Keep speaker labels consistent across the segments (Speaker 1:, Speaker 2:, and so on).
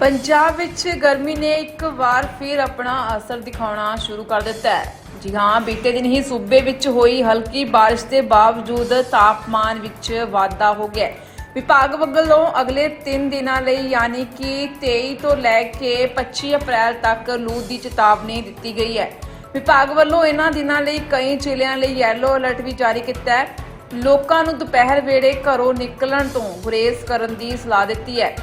Speaker 1: ਪੰਜਾਬ ਵਿੱਚ ਗਰਮੀ ਨੇ ਇੱਕ ਵਾਰ ਫਿਰ ਆਪਣਾ ਅਸਰ ਦਿਖਾਉਣਾ ਸ਼ੁਰੂ ਕਰ ਦਿੱਤਾ ਹੈ। ਜੀ ਹਾਂ, ਬੀਤੇ ਦਿਨ ਹੀ ਸੂਬੇ ਵਿੱਚ ਹੋਈ ਹਲਕੀ ਬਾਰਿਸ਼ ਦੇ ਬਾਵਜੂਦ ਤਾਪਮਾਨ ਵਿੱਚ ਵਾਧਾ ਹੋ ਗਿਆ ਵਿਭਾਗ ਵੱਲੋਂ ਅਗਲੇ 3 ਦਿਨਾਂ ਲਈ ਯਾਨੀ ਕਿ 23 ਤੋਂ ਲੈ ਕੇ 25 ਅਪ੍ਰੈਲ ਤੱਕ ਲੂ ਦੀ ਚੇਤਾਵਨੀ ਦਿੱਤੀ ਗਈ ਹੈ। ਵਿਭਾਗ ਵੱਲੋਂ ਇਹਨਾਂ ਦਿਨਾਂ ਲਈ ਕਈ ਜ਼ਿਲ੍ਹਿਆਂ ਲਈ ਯੈਲੋ ਅਲਰਟ ਵੀ ਜਾਰੀ ਕੀਤਾ ਹੈ। ਲੋਕਾਂ ਨੂੰ ਦੁਪਹਿਰ ਵੇਲੇ ਘਰੋਂ ਨਿਕਲਣ ਤੋਂ ਗੁਰੇਜ਼ ਕਰਨ ਦੀ ਸਲਾਹ ਦਿੱਤੀ ਹੈ।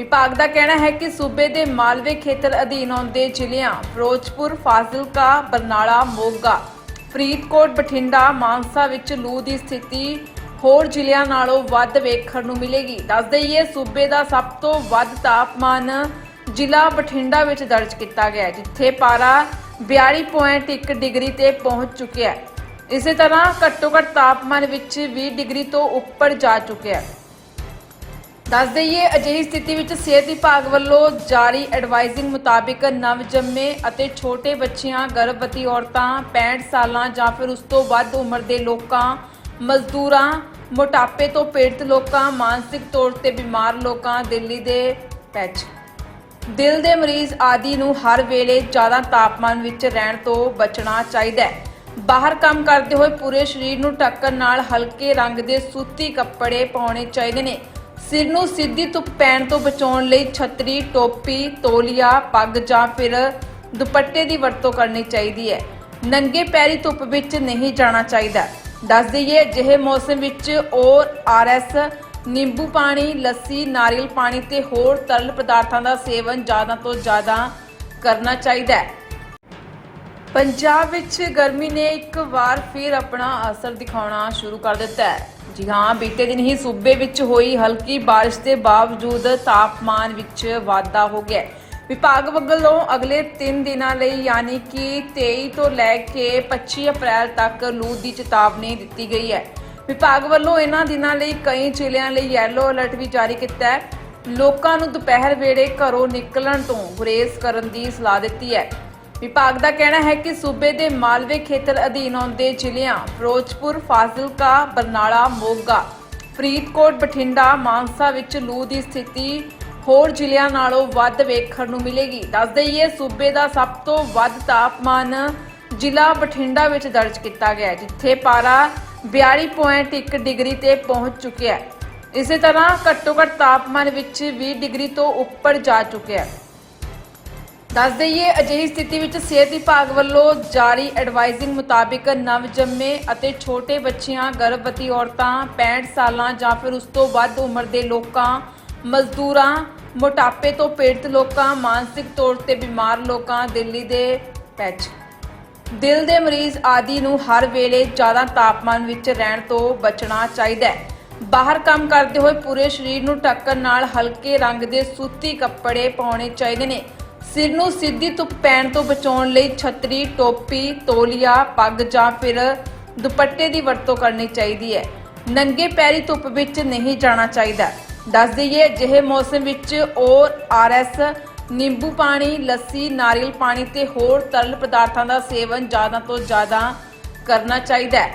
Speaker 1: ਵਿਭਾਗ ਦਾ ਕਹਿਣਾ ਹੈ ਕਿ ਸੂਬੇ ਦੇ ਮਾਲਵੇ ਖੇਤਰ ਅਧੀਨ ਆਉਂਦੇ ਜ਼ਿਲ੍ਹਿਆਂ ਫਿਰੋਜ਼ਪੁਰ, ਫਾਜ਼ਿਲਕਾ, ਬਰਨਾਲਾ, ਮੋਗਾ, ਫਰੀਦਕੋਟ, ਬਠਿੰਡਾ, ਮਾਨਸਾ ਵਿੱਚ ਲੂ ਦੀ ਸਥਿਤੀ ਹੋਰ ਜ਼ਿਲ੍ਹਿਆਂ ਨਾਲੋਂ ਵੱਧ ਵੇਖਣ ਨੂੰ ਮਿਲੇਗੀ। ਦੱਸ ਦਈਏ, ਸੂਬੇ ਦਾ ਸਭ ਤੋਂ ਵੱਧ ਤਾਪਮਾਨ ਜ਼ਿਲ੍ਹਾ ਬਠਿੰਡਾ ਵਿੱਚ ਦਰਜ ਕੀਤਾ ਗਿਆ ਜਿੱਥੇ ਪਾਰਾ 42.1 ਡਿਗਰੀ ਤੇ ਪਹੁੰਚ ਚੁੱਕਿਆ ਹੈ। ਇਸੇ ਤਰ੍ਹਾਂ ਘੱਟੋ ਘੱਟ ਤਾਪਮਾਨ ਵਿੱਚ 20 ਡਿਗਰੀ ਤੋਂ ਉੱਪਰ ਜਾ ਚੁੱਕਿਆ ਹੈ। ਦੱਸ ਦਈਏ, ਅਜਿਹੀ ਸਥਿਤੀ ਵਿੱਚ ਸਿਹਤ ਵਿਭਾਗ ਵੱਲੋਂ ਜਾਰੀ ਐਡਵਾਈਜ਼ਿੰਗ ਮੁਤਾਬਿਕ ਨਵਜੰਮੇ ਅਤੇ ਛੋਟੇ ਬੱਚਿਆਂ, ਗਰਭਵਤੀ ਔਰਤਾਂ 65 ਸਾਲਾਂ ਜਾਂ ਫਿਰ ਉਸ ਤੋਂ ਵੱਧ ਉਮਰ ਦੇ ਲੋਕਾਂ, ਮਜ਼ਦੂਰਾਂ, ਮੋਟਾਪੇ ਤੋਂ ਪੀੜਤ ਲੋਕਾਂ, ਮਾਨਸਿਕ ਤੌਰ ਤੇ ਬਿਮਾਰ ਲੋਕਾਂ, ਦਿੱਲੀ ਦੇ ਪੈਚ ਦਿਲ ਦੇ ਮਰੀਜ਼ ਆਦਿ ਨੂੰ ਹਰ ਵੇਲੇ ਜ਼ਿਆਦਾ ਤਾਪਮਾਨ ਵਿੱਚ ਰਹਿਣ ਤੋਂ ਬਚਣਾ ਚਾਹੀਦਾ ਹੈ। ਬਾਹਰ ਕੰਮ ਕਰਦੇ ਹੋਏ ਪੂਰੇ ਸਰੀਰ ਨੂੰ ਢੱਕਣ ਨਾਲ ਹਲਕੇ ਰੰਗ ਦੇ ਸੂਤੀ ਕੱਪੜੇ ਪਾਉਣੇ ਚਾਹੀਦੇ ਨੇ। ਸਿਰ ਨੂੰ ਸਿੱਧੀ ਧੁੱਪ ਪੈਣ ਤੋਂ ਬਚਾਉਣ ਲਈ ਛਤਰੀ, ਟੋਪੀ, ਤੋਲੀਆ, ਪੱਗ ਜਾਂ ਫਿਰ ਦੁਪੱਟੇ ਦੀ ਵਰਤੋਂ ਕਰਨੀ ਚਾਹੀਦੀ ਹੈ। ਨੰਗੇ ਪੈਰੀ ਧੁੱਪ ਵਿੱਚ ਨਹੀਂ ਜਾਣਾ ਚਾਹੀਦਾ। ਦੱਸ ਦਈਏ, ਅਜਿਹੇ ਮੌਸਮ ਵਿੱਚ ਔਰ ਆਰਐਸ ਨਿੰਬੂ ਪਾਣੀ, ਲੱਸੀ, ਨਾਰੀਅਲ ਪਾਣੀ ਤੇ ਹੋਰ ਤਰਲ ਪਦਾਰਥਾਂ ਦਾ ਸੇਵਨ ਜ਼ਿਆਦਾ ਤੋਂ ਜ਼ਿਆਦਾ ਕਰਨਾ ਚਾਹੀਦਾ ਹੈ। ਪੰਜਾਬ ਵਿੱਚ ਗਰਮੀ ਨੇ ਇੱਕ ਵਾਰ ਫਿਰ ਆਪਣਾ ਅਸਰ ਦਿਖਾਉਣਾ ਸ਼ੁਰੂ ਕਰ ਦਿੱਤਾ ਹੈ। ਜੀ ਹਾਂ, ਬੀਤੇ ਦਿਨ ਹੀ ਸੂਬੇ ਵਿੱਚ ਹੋਈ ਹਲਕੀ ਬਾਰਿਸ਼ ਦੇ ਬਾਵਜੂਦ ਤਾਪਮਾਨ ਵਿੱਚ ਵਾਧਾ ਹੋ ਗਿਆ ਵਿਭਾਗ ਵੱਲੋਂ ਅਗਲੇ 3 ਦਿਨਾਂ ਲਈ ਯਾਨੀ ਕਿ 23 ਤੋਂ ਲੈ ਕੇ 25 ਅਪ੍ਰੈਲ ਤੱਕ ਲੂ ਦੀ ਚੇਤਾਵਨੀ ਦਿੱਤੀ ਗਈ ਹੈ। ਵਿਭਾਗ ਵੱਲੋਂ ਇਹਨਾਂ ਦਿਨਾਂ ਲਈ ਕਈ ਜ਼ਿਲ੍ਹਿਆਂ ਲਈ ਯੈਲੋ ਅਲਰਟ ਵੀ ਜਾਰੀ ਕੀਤਾ ਹੈ। ਲੋਕਾਂ ਨੂੰ ਦੁਪਹਿਰ ਵੇਲੇ ਘਰੋਂ ਨਿਕਲਣ ਤੋਂ ਗੁਰੇਜ਼ ਕਰਨ ਦੀ ਸਲਾਹ ਦਿੱਤੀ ਹੈ। ਵਿਭਾਗ ਦਾ ਕਹਿਣਾ ਹੈ ਕਿ ਸੂਬੇ ਦੇ ਮਾਲਵੇ ਖੇਤਰ ਅਧੀਨ ਆਉਂਦੇ ਜ਼ਿਲ੍ਹਿਆਂ ਫਿਰੋਜ਼ਪੁਰ, ਫਾਜ਼ਿਲਕਾ, ਬਰਨਾਲਾ, ਮੋਗਾ, ਫਰੀਦਕੋਟ, ਬਠਿੰਡਾ, ਮਾਨਸਾ ਵਿੱਚ ਲੂ ਦੀ ਸਥਿਤੀ ਹੋਰ ਜ਼ਿਲ੍ਹਿਆਂ ਨਾਲੋਂ ਵੱਧ ਵੇਖਣ ਨੂੰ ਮਿਲੇਗੀ। ਦੱਸ ਦਈਏ, ਸੂਬੇ ਦਾ ਸਭ ਤੋਂ ਵੱਧ ਤਾਪਮਾਨ ਜ਼ਿਲ੍ਹਾ ਬਠਿੰਡਾ ਵਿੱਚ ਦਰਜ ਕੀਤਾ ਗਿਆ ਜਿੱਥੇ ਪਾਰਾ 42.1 ਡਿਗਰੀ ਤੇ ਪਹੁੰਚ ਚੁੱਕਿਆ ਹੈ। ਇਸੇ ਤਰ੍ਹਾਂ ਘੱਟੋ ਘੱਟ ਤਾਪਮਾਨ ਵਿੱਚ 20 ਡਿਗਰੀ ਤੋਂ ਉੱਪਰ ਜਾ ਚੁੱਕਿਆ ਹੈ। ਦੱਸ ਦਈਏ, ਅਜਿਹੀ ਸਥਿਤੀ ਵਿੱਚ ਸਿਹਤ ਵਿਭਾਗ ਵੱਲੋਂ ਜਾਰੀ ਐਡਵਾਈਜ਼ਿੰਗ ਮੁਤਾਬਿਕ ਨਵਜੰਮੇ ਅਤੇ ਛੋਟੇ ਬੱਚਿਆਂ, ਗਰਭਵਤੀ ਔਰਤਾਂ 65 ਸਾਲਾਂ ਜਾਂ ਫਿਰ ਉਸ ਤੋਂ ਵੱਧ ਉਮਰ ਦੇ ਲੋਕਾਂ, ਮਜ਼ਦੂਰਾਂ, ਮੋਟਾਪੇ ਤੋਂ ਪੀੜਤ ਲੋਕਾਂ, ਮਾਨਸਿਕ ਤੌਰ ਤੇ ਬਿਮਾਰ ਲੋਕਾਂ, ਦਿੱਲੀ ਦੇ ਪੈਚ ਦਿਲ ਦੇ ਮਰੀਜ਼ ਆਦਿ ਨੂੰ ਹਰ ਵੇਲੇ ਜ਼ਿਆਦਾ ਤਾਪਮਾਨ ਵਿੱਚ ਰਹਿਣ ਤੋਂ ਬਚਣਾ ਚਾਹੀਦਾ ਹੈ। ਬਾਹਰ ਕੰਮ ਕਰਦੇ ਹੋਏ ਪੂਰੇ ਸਰੀਰ ਨੂੰ ਢੱਕਣ ਨਾਲ ਹਲਕੇ ਰੰਗ ਦੇ ਸੂਤੀ ਕੱਪੜੇ ਪਾਉਣੇ ਚਾਹੀਦੇ ਨੇ। ਸਿਰ ਨੂੰ ਸਿੱਧੀ ਧੁੱਪ ਪੈਣ ਤੋਂ ਬਚਾਉਣ ਲਈ ਛਤਰੀ, ਟੋਪੀ, ਤੋਲੀਆ, ਪੱਗ ਜਾਂ ਫਿਰ ਦੁਪੱਟੇ ਦੀ ਵਰਤੋਂ ਕਰਨੀ ਚਾਹੀਦੀ ਹੈ। ਨੰਗੇ ਪੈਰੀ ਧੁੱਪ ਵਿੱਚ ਨਹੀਂ ਜਾਣਾ ਚਾਹੀਦਾ। ਦੱਸ ਦਈਏ, ਅਜਿਹੇ ਮੌਸਮ ਵਿੱਚ ਔਰ ਆਰਐਸ ਨਿੰਬੂ ਪਾਣੀ, ਲੱਸੀ, ਨਾਰੀਅਲ ਪਾਣੀ ਤੇ ਹੋਰ ਤਰਲ ਪਦਾਰਥਾਂ ਦਾ ਸੇਵਨ ਜ਼ਿਆਦਾ ਤੋਂ ਜ਼ਿਆਦਾ ਕਰਨਾ ਚਾਹੀਦਾ ਹੈ।